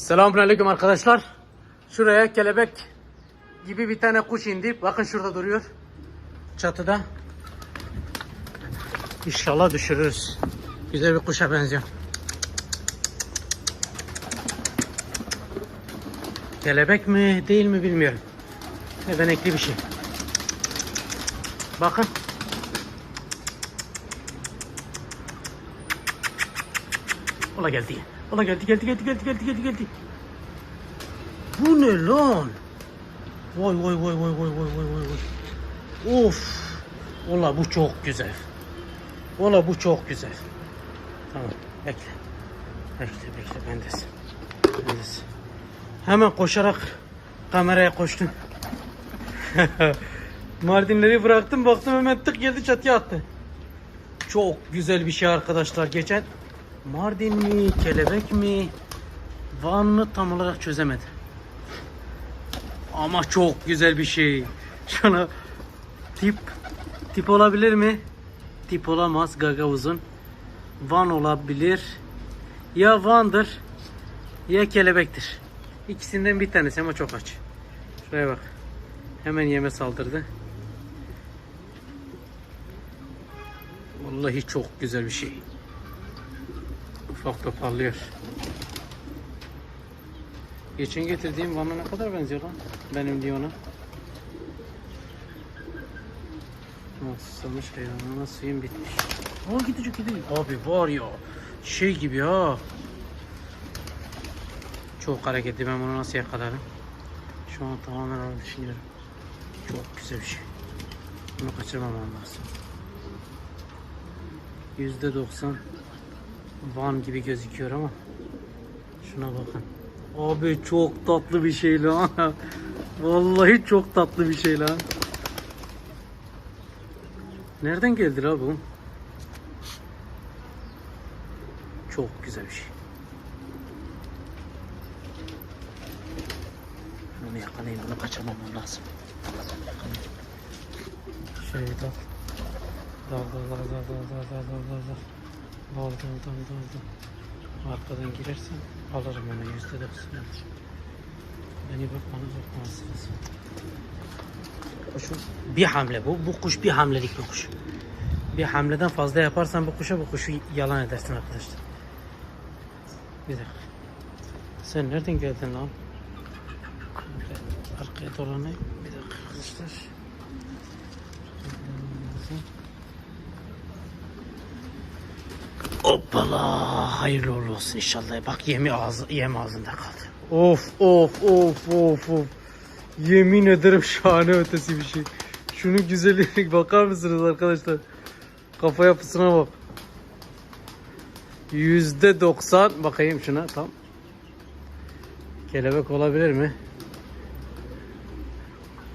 Selamünaleyküm arkadaşlar. Şuraya kelebek gibi bir tane kuş indi. Bakın şurada duruyor. Çatıda. İnşallah düşürürüz. Güzel bir kuşa benziyor. Kelebek mi değil mi bilmiyorum. Ebenekli bir şey. Bakın. Ola geldi. Ola geldi geldi geldi geldi geldi geldi geldi. Bu ne lan? Vay vay vay vay vay vay vay vay vay. Of. Ola bu çok güzel. Ola bu çok güzel. Tamam bekle. Bekle bekle bendesin. Bendesin. Hemen koşarak kameraya koştum. Mardinleri bıraktım baktım hemen tık geldi çatıya attı. Çok güzel bir şey arkadaşlar. Geçen Mardin mi, kelebek mi, Van mı tam olarak çözemedim. Ama çok güzel bir şey. Şuna tip tip olabilir mi? Tip olamaz gaga uzun. Van olabilir. Ya Van'dır ya kelebektir. İkisinden bir tanesi ama çok aç. Şuraya bak. Hemen yeme saldırdı. Vallahi çok güzel bir şey. Ufak da parlıyor. Geçen getirdiğim Van'a ne kadar benziyor lan? Benim diye ona. Susamış hayvanına suyun bitmiş. Aa gidecek gidecek. Abi var ya şey gibi ha. Çok hareketli ben bunu nasıl yakalarım? Şu an tamamen onu düşünüyorum. Çok güzel bir şey. Bunu kaçırmamam lazım. Yüzde doksan Van gibi gözüküyor ama şuna bakın. Abi çok tatlı bir şey lan. Vallahi çok tatlı bir şey lan. Nereden geldi la bu? Çok güzel bir şey. Bunu yakalayayım, bunu kaçırmamam lazım. Şöyle dal. Dal dal dal dal dal dal dal dal dal dal dal dal. Arkadan girersen alırım onu yüzde doksan alır. Beni bakmanı bakmazsınız. Kuşun bir hamle bu. Bu kuş bir hamlelik bir kuş. Bir hamleden fazla yaparsan bu kuşa bu kuşu yalan edersin arkadaşlar. Bir dakika. Sen nereden geldin lan? Arkaya dolanayım. Bir dakika arkadaşlar. Hoppala. Hayırlı olsun inşallah. Bak yemi ağzı, yem ağzında kaldı. Of of of of of. Yemin ederim şahane ötesi bir şey. Şunun güzelliğine bakar mısınız arkadaşlar? Kafa yapısına bak. Yüzde doksan. Bakayım şuna tam. Kelebek olabilir mi?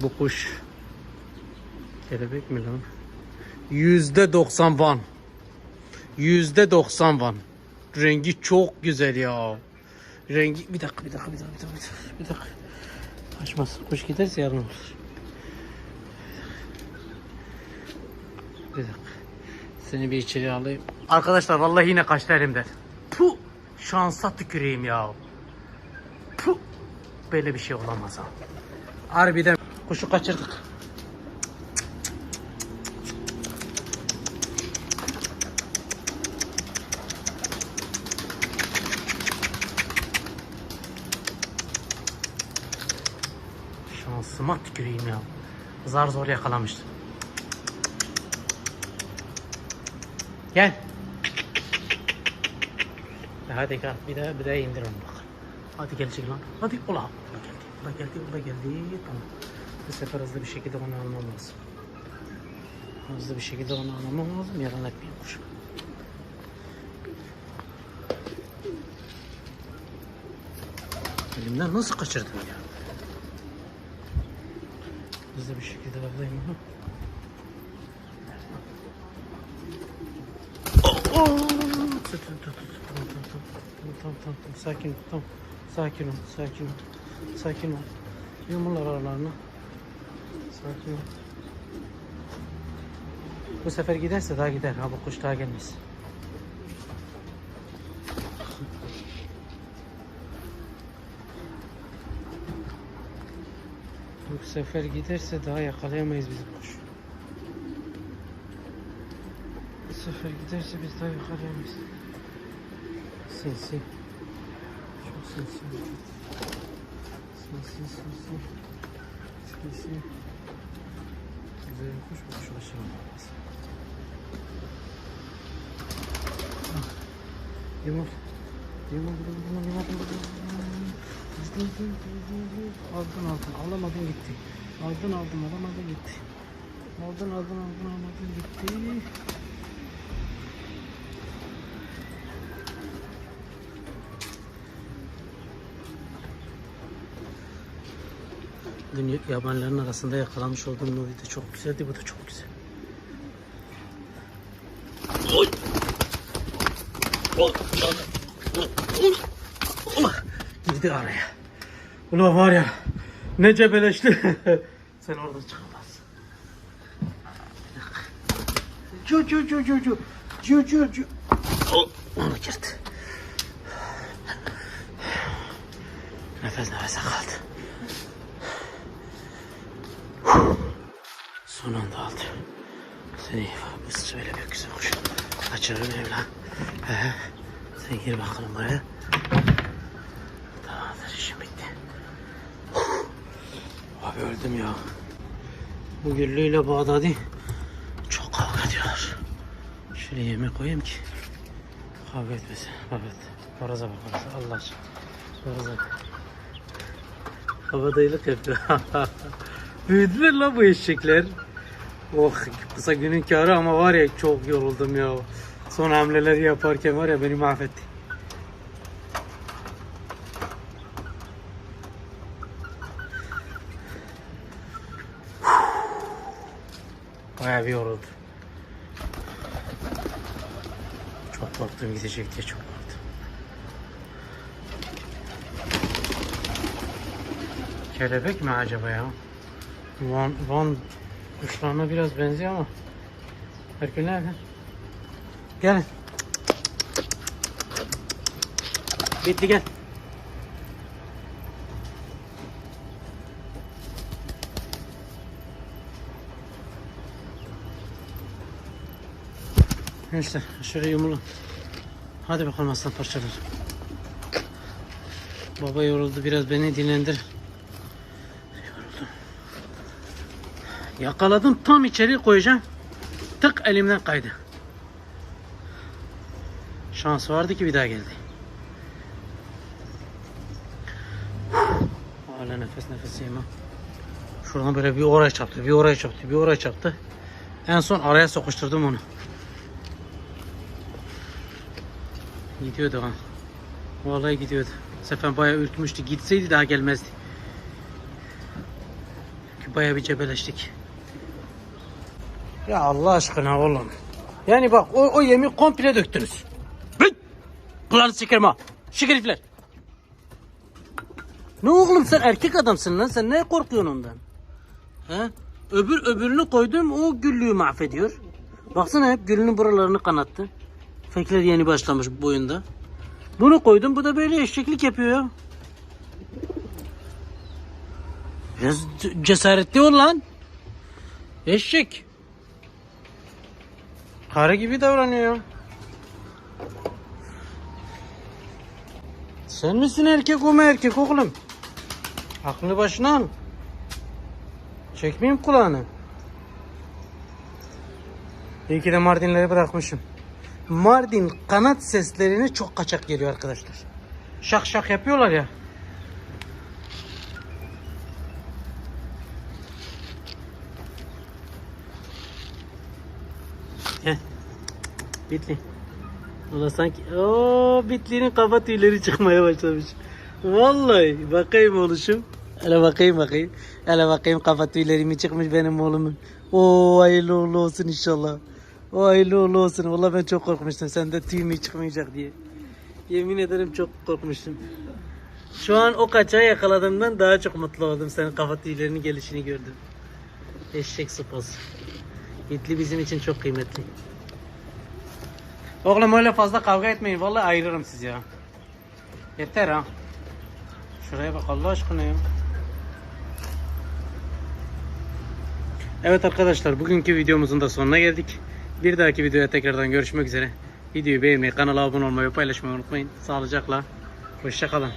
Bu kuş. Kelebek mi lan? Yüzde doksan van. Yüzde doksan van. Rengi çok güzel ya. Rengi bir dakika bir dakika bir dakika bir dakika bir dakika. Kaçmaz. Kuş giderse yarın olur. Bir dakika. Seni bir içeri alayım. Arkadaşlar vallahi yine kaçtı elimden. Puh! Şansa tüküreyim ya. Puh! Böyle bir şey olamaz ha. Harbiden kuşu kaçırdık. Şansıma tüküreyim ya. Zar zor yakalamıştım. Gel. Hadi gel. Bir daha bir daha indir onu bak. Hadi gelecek lan. Hadi ola. Ola geldi. Ola geldi. Ola geldi. Tamam. Bu sefer hızlı bir şekilde onu almam lazım. Hızlı bir şekilde onu almam lazım. Yalan etmeyeyim kuşu. Elimden nasıl kaçırdım ya? Hızlı bir şekilde alayım onu. Oh! Tut, tut, tut, tut. Tamam, tamam. Tamam, tamam, tamam, tamam. Sakin ol, tamam. Sakin ol, sakin ol. Sakin ol. Yumurlar aralarına. Sakin ol. Bu sefer giderse daha gider. Ha bu kuş daha gelmez. Bu sefer giderse daha yakalayamayız biz bu kuşu. Bu sefer giderse biz daha yakalayamayız. Sinsi. Çok sinsi. Sinsi sinsi. Sinsi. Güzel kuş bu kuş aşağılamaz. Yumur. Yumur yumur yumur yumur yumur. Aldın aldın alamadın gitti. Aldın aldın alamadın gitti. Aldın aldın aldın alamadın gitti. Dün yabanların arasında yakalanmış olduğum Novi de çok güzeldi. Bu da çok güzel. Oy. Oy. Oy. Oy. Girdi araya. Ulan var ya ne cebeleşti. Sen oradan çıkamazsın. Cu cu cu cu cu. Cu cu cu. Oh, Onu girdi. Nefes nefese kaldı. Son anda aldı. Seni bu böyle bir güzel kuş. Kaçırırım evlen. He. Sen gir bakalım buraya. İşim bitti. Abi öldüm ya. Bu Güllü ile Bağdadi çok kavga ediyorlar. Şuraya yemek koyayım ki kavga etmesin. Evet. Horoza bak horoza. Allah aşkına. Horoza bak. Havadayılık yapıyor. Büyüdüler la bu eşekler. Oh kısa günün karı ama var ya çok yoruldum ya. Son hamleleri yaparken var ya beni mahvetti. Bayağı bir yoruldu. Çok korktum gidecek diye çok korktum. Kelebek mi acaba ya? Van, Van kuşlarına biraz benziyor ama. Herkül nerede? Gelin. Bitti gel. Gençler şöyle yumulun. Hadi bakalım aslan parçaları. Baba yoruldu biraz beni dinlendir. Yoruldum. Yakaladım tam içeri koyacağım. Tık elimden kaydı. Şans vardı ki bir daha geldi. Hala nefes nefeseyim ha. Şuradan böyle bir oraya çarptı, bir oraya çarptı, bir oraya çarptı. En son araya sokuşturdum onu. Gidiyordu ha. Vallahi gidiyordu. Sefer bayağı ürkmüştü. Gitseydi daha gelmezdi. Çünkü bayağı bir cebeleştik. Ya Allah aşkına oğlum. Yani bak o, o yemi komple döktünüz. Kulağını sikerim ha. Şu herifler. Ne oğlum sen erkek adamsın lan. Sen ne korkuyorsun ondan? He? Öbür öbürünü koydum o güllüğü mahvediyor. Baksana hep gülünün buralarını kanattı. Fekler yeni başlamış bu oyunda. Bunu koydum bu da böyle eşeklik yapıyor ya. Biraz cesaretli ol lan. Eşek. Karı gibi davranıyor. Sen misin erkek o mu erkek oğlum? Aklını başına al. Çekmeyeyim kulağını. İyi ki de Mardinleri bırakmışım. Mardin kanat seslerini çok kaçak geliyor arkadaşlar. Şak şak yapıyorlar ya. Bitli. Ulan sanki o Bitli'nin kafa tüyleri çıkmaya başlamış. Vallahi bakayım oluşum. Hele bakayım bakayım. Hele bakayım kafa tüyleri mi çıkmış benim oğlumun. Oo hayırlı olsun inşallah. O hayırlı uğurlu olsun. Vallahi ben çok korkmuştum. Sende mü çıkmayacak diye. Yemin ederim çok korkmuştum. Şu an o kaçağı yakaladığımdan daha çok mutlu oldum. Senin kafa tüylerinin gelişini gördüm. Eşek sıpası. Hitli bizim için çok kıymetli. Oğlum öyle fazla kavga etmeyin. Vallahi ayırırım sizi ya. Yeter ha. Şuraya bak Allah aşkına ya. Evet arkadaşlar bugünkü videomuzun da sonuna geldik. Bir dahaki videoya tekrardan görüşmek üzere. Videoyu beğenmeyi, kanala abone olmayı paylaşmayı unutmayın. Sağlıcakla. Hoşçakalın.